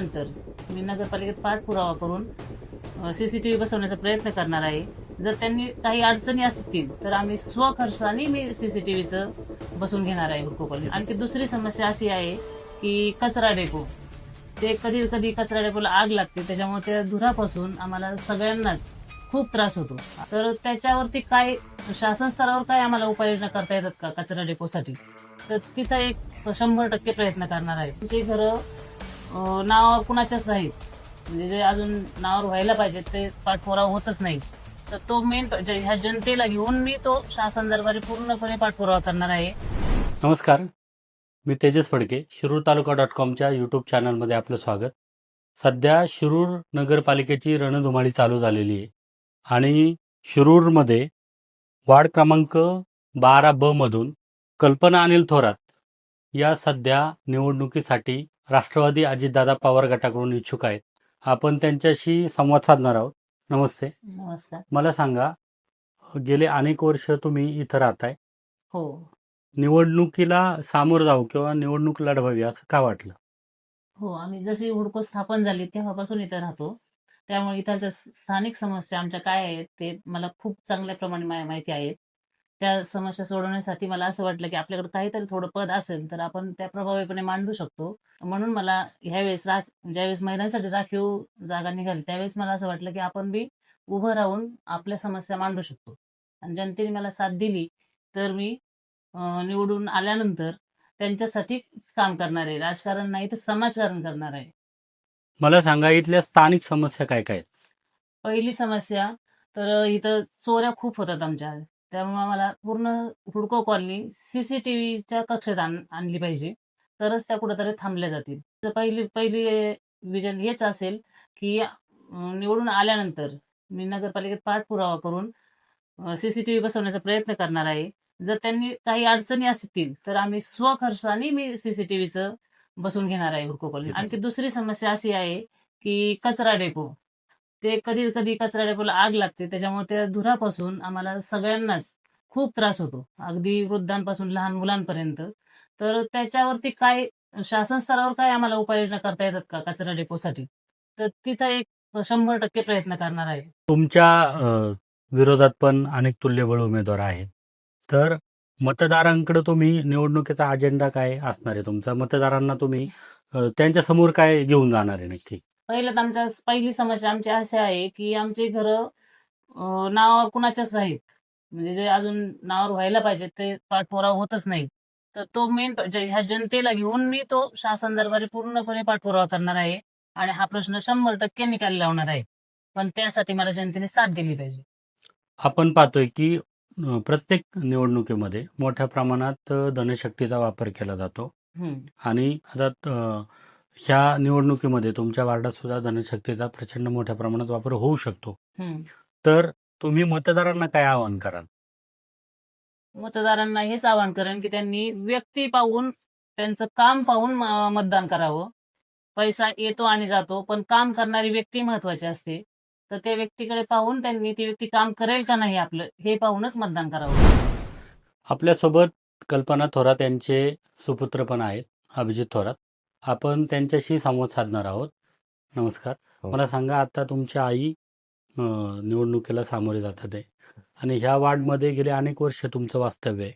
आल्यानंतर मी नगरपालिकेत पाठपुरावा करून सीसीटीव्ही बसवण्याचा प्रयत्न करणार आहे. जर त्यांनी काही अडचणी असतील तर आम्ही स्वखर्चाने मी सीसीटीव्हीचं बसून घेणार आहे हुडको कॉलनी आणखी दुसरी समस्या अशी आहे की कचरा डेपो. ते कधी कधी कचरा डेपोला आग लागते त्याच्यामुळे त्या धुरापासून आम्हाला सगळ्यांनाच खूप त्रास होतो. तर त्याच्यावरती काय शासन स्तरावर काय आम्हाला उपाययोजना करता येतात का कचरा डेपोसाठी? तर तिथं एक शंभर टक्के प्रयत्न करणार आहे. तुमची घरं नावावर कुणाच्याच नाहीत म्हणजे जे अजून नावावर व्हायला पाहिजे ते पाठपुरावा होतच नाही. तर तो मेन ह्या जनतेला घेऊन मी तो शासन दरबारी पूर्णपणे पाठपुरावा करणार आहे. नमस्कार. मी तेजस फडके शिरूर तालुका डॉट कॉमच्या यूट्यूब चॅनलमध्ये आपलं स्वागत. सध्या शिरूर नगरपालिकेची रणधुमाळी चालू झालेली आहे. आणि शिरूरमध्ये वार्ड क्रमांक बारा ब मधून कल्पना अनिल थोरात या सध्या निवडणुकीसाठी राष्ट्रवादी अजितदादा पवार गटाकडून इच्छुक आहेत. आपण त्यांच्याशी संवाद साधणार आहोत. नमस्ते. नमस्कार. मला सांगा गेले अनेक वर्ष तुम्ही इथं राहताय. हो. निवडणुकीला सामोरं जाऊ किंवा निवडणूक लढवावी असं का वाटलं? हो आम्ही जशी हुडको स्थापन झाली तेव्हापासून इथे राहतो. त्यामुळे इथलच्या स्थानिक समस्या आमच्या काय आहेत ते मला खूप चांगल्या प्रमाणे माहिती आहेत. त्या समस्या सोडवण्यासाठी मला असं वाटलं की आपल्याकडे काहीतरी थोडं पद असेल तर आपण त्या प्रभावीपणे मांडू शकतो. म्हणून मला ह्यावेळेस राख ज्यावेळेस महिलांसाठी राखीव जागा निघाली त्यावेळेस मला असं वाटलं की आपण बी उभं राहून आपल्या समस्या मांडू शकतो. आणि जनतेने मला साथ दिली तर मी निवडून आल्यानंतर त्यांच्यासाठीच काम करणार आहे. राजकारण नाही तर समाजकारण करणार आहे. मला सांगा इथल्या स्थानिक समस्या काय काय? पहिली समस्या तर इथं चोऱ्या खूप होतात आमच्या. त्यामुळे मला पूर्ण हुडको कॉलनी सीसीटीव्हीच्या कक्षेत आण- आणली पाहिजे. तरच त्या कुठेतरी थांबल्या जातील. तर पहिली पहिली विजन हेच असेल की निवडून आल्यानंतर मी नगरपालिकेत पाठपुरावा करून सीसीटीव्ही बसवण्याचा प्रयत्न करणार आहे. जर त्यांनी काही अडचणी असतील तर आम्ही स्वखर्चाने मी सीसीटीव्हीचं बसून घेणार आहे हुडको कॉलनी. आणखी दुसरी समस्या अशी आहे की कचरा डेपो. ते कधी कधी कचरा डेपोला आग लागते. त्याच्यामुळे त्या धुरापासून आम्हाला सगळ्यांनाच खूप त्रास होतो. अगदी वृद्धांपासून लहान मुलांपर्यंत. तर त्याच्यावरती काय शासन स्तरावर काय आम्हाला उपाययोजना करता येतात का कचरा डेपोसाठी? तर तिथं एक शंभर टक्के प्रयत्न करणार आहे. तुमच्या विरोधात पण अनेक तुल्यबळ उमेदवार आहेत. तर मतदारांकडे तुम्ही निवडणुकीचा अजेंडा काय असणार आहे तुमचा? मतदारांना तुम्ही त्यांच्यासमोर काय घेऊन जाणार आहे नक्की? पहिलं तर आमच्या पहिली समस्या आमची अशी आहे की आमची घरं नावावर कुणाच्याच नाहीत. म्हणजे जे अजून नावावर व्हायला पाहिजे ते पाठपुरावा होतच नाही. तर तो मेन ह्या जनतेला घेऊन मी तो शासन दरबारी पूर्णपणे पाठपुरावा करणार आहे. आणि हा प्रश्न शंभर टक्के निकाली लावणार आहे. पण त्यासाठी मला जनतेने साथ दिली पाहिजे. आपण पाहतोय की प्रत्येक निवडणुकीमध्ये मोठ्या प्रमाणात धनशक्तीचा वापर केला जातो. आणि आता ह्या निवडणुकीमध्ये तुमच्या वार्डात सुद्धा धनशक्तीचा प्रचंड मोठ्या प्रमाणात वापर होऊ शकतो. तर तुम्ही मतदारांना काय आवाहन कराल? मतदारांना हेच आवाहन करेन की त्यांनी व्यक्ती पाहून त्यांचं काम पाहून मतदान करावं. पैसा येतो आणि जातो पण काम करणारी व्यक्ती महत्वाची असते. तर त्या व्यक्तीकडे पाहून त्यांनी ती व्यक्ती काम करेल का नाही आपलं हे पाहूनच मतदान करावं. आपल्यासोबत कल्पना थोरात यांचे सुपुत्र पण आहेत अभिजित थोरात. आपण त्यांच्याशी संवाद साधणार आहोत. नमस्कार. हो. मला सांगा आता तुमची आई अं, निवडणुकीला सामोरे जातात आहे. आणि ह्या वार्डमध्ये गेले अनेक वर्ष तुमचं वास्तव्य आहे.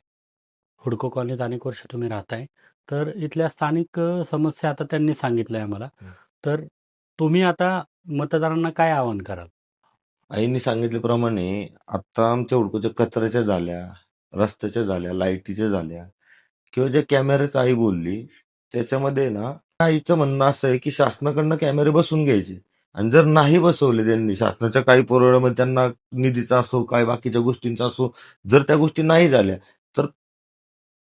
हुडको कॉलनीत अनेक वर्ष तुम्ही राहताय. तर इथल्या स्थानिक अं, समस्या आता त्यांनी सांगितलंय आम्हाला. हं. तर तुम्ही आता मतदारांना काय आवाहन कराल? आईने सांगितल्याप्रमाणे आता आमच्या हुडकोच्या कचऱ्याच्या झाल्या रस्त्याच्या झाल्या लाईटीच्या झाल्या किंवा जे कॅमेऱ्याचं आई बोलली त्याच्यामध्ये ना आईचं म्हणणं असं आहे की शासनाकडनं कॅमेरे बसवून घ्यायचे. आणि जर नाही बसवले त्यांनी शासनाच्या काही पुरवठ्यामध्ये त्यांना निधीचा असो काही बाकीच्या गोष्टींचा असो जर त्या गोष्टी नाही झाल्या तर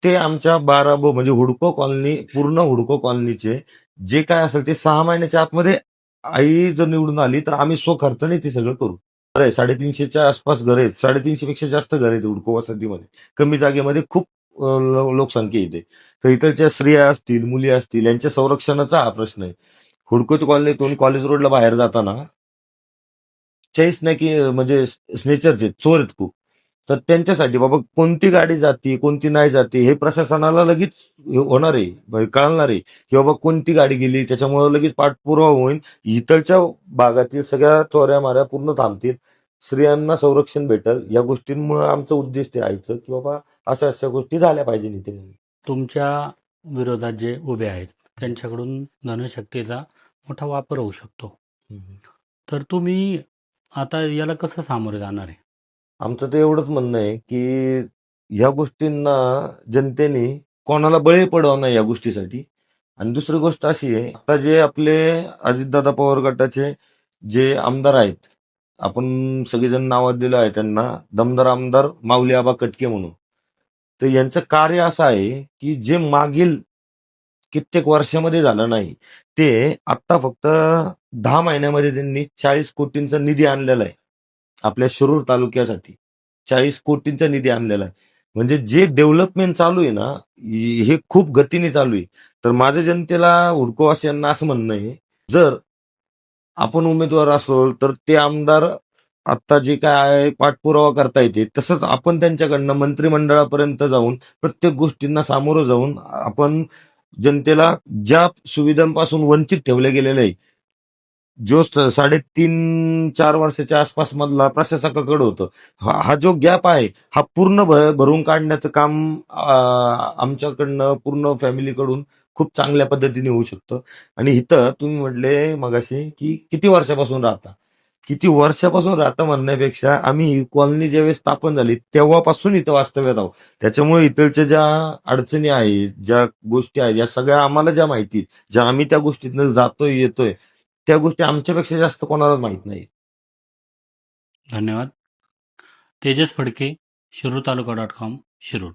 ते आमच्या बारा ब म्हणजे हुडको कॉलनी पूर्ण हुडको कॉलनीचे जे काय असेल ते सहा महिन्याच्या आतमध्ये आई जर निवडून आली तर आम्ही स्वखर्चाने ते सगळं करू. आहे साडेतीनशेच्या आसपास घर आहेत साडेतीनशे पेक्षा जास्त घर आहेत हुडको वसतीमध्ये कमी जागेमध्ये खूप लोकसंख्या येते. तर इथलच्या स्त्रिया असतील मुली असतील यांच्या संरक्षणाचा हा प्रश्न आहे. हुडकोच कॉलनीतून कॉलेज रोडला बाहेर जाताना चाळीस नाही की म्हणजे स्नेचरचे चोर आहेत खूप. तर त्यांच्यासाठी बाबा कोणती गाडी जाते कोणती नाही जाते हे प्रशासनाला लगेच होणार आहे कळणार आहे की बाबा कोणती गाडी गेली त्याच्यामुळे लगेच पाठपुरावा होईल. इथलच्या भागातील सगळ्या चोऱ्या माऱ्या पूर्ण थांबतील. स्त्रियांना संरक्षण भेटल. या गोष्टींमुळे आमचं उद्दिष्ट आहे की बाबा अशा अशा गोष्टी झाल्या पाहिजे म्हणून तुमच्या विरोधात जे उभे आहेत त्यांच्याकडून धनशक्तीचा मोठा वापर होऊ शकतो. तर तुम्ही आता याला कसं सामोरे जाणार आहे? आमचं तर एवढंच म्हणणं आहे की ह्या गोष्टींना जनतेने कोणाला बळी पडवा नाही या गोष्टीसाठी. आणि दुसरी गोष्ट अशी आहे आता जे आपले अजितदादा पवार गटाचे जे आमदार आहेत आपण सगळेजण नावात दिलं आहे त्यांना दमदार आमदार माऊली आबा कटके म्हणून. तर यांचं कार्य असं आहे की जे मागील कित्येक वर्षामध्ये झालं नाही ते आता फक्त दहा महिन्यामध्ये त्यांनी चाळीस कोटींचा निधी आणलेला आहे. आपल्या शिरूर तालुक्यासाठी चाळीस कोटींचा निधी आणलेला आहे. म्हणजे जे डेव्हलपमेंट चालू आहे ना हे खूप गतीने चालू आहे. तर माझं जनतेला हुडकोवासियांना असं म्हणणं आहे जर आपण उमेदवार असलो तर ते आमदार आता जे काय आहे पाठपुरावा करता येते तसंच आपण त्यांच्याकडनं मंत्रिमंडळापर्यंत जाऊन प्रत्येक गोष्टींना सामोरं जाऊन आपण जनतेला ज्या सुविधांपासून वंचित ठेवले गेलेले आहे जो साडेतीन चार वर्षाच्या आसपास मधला प्रशासकाकडे होतं हा हा जो गॅप आहे हा पूर्ण भरून काढण्याचं काम आमच्याकडनं पूर्ण फॅमिलीकडून खूप चांगल्या पद्धतीने होऊ शकतं. आणि इथं तुम्ही म्हटले मगाशी की किती वर्षापासून राहता? किती वर्षापासून राहता म्हणण्यापेक्षा आम्ही ही कॉलनी ज्यावेळेस स्थापन झाली तेव्हापासून इथं वास्तव्यात आहोत. त्याच्यामुळे इथलच्या ज्या अडचणी आहेत ज्या गोष्टी आहेत या सगळ्या आम्हाला ज्या माहिती ज्या आम्ही त्या गोष्टीतनं जातोय येतोय त्या गोष्टी आमच्यापेक्षा जास्त कोणालाच माहीत नाही धन्यवाद. Tejas Phadke Shirur Taluka dot com Shirur.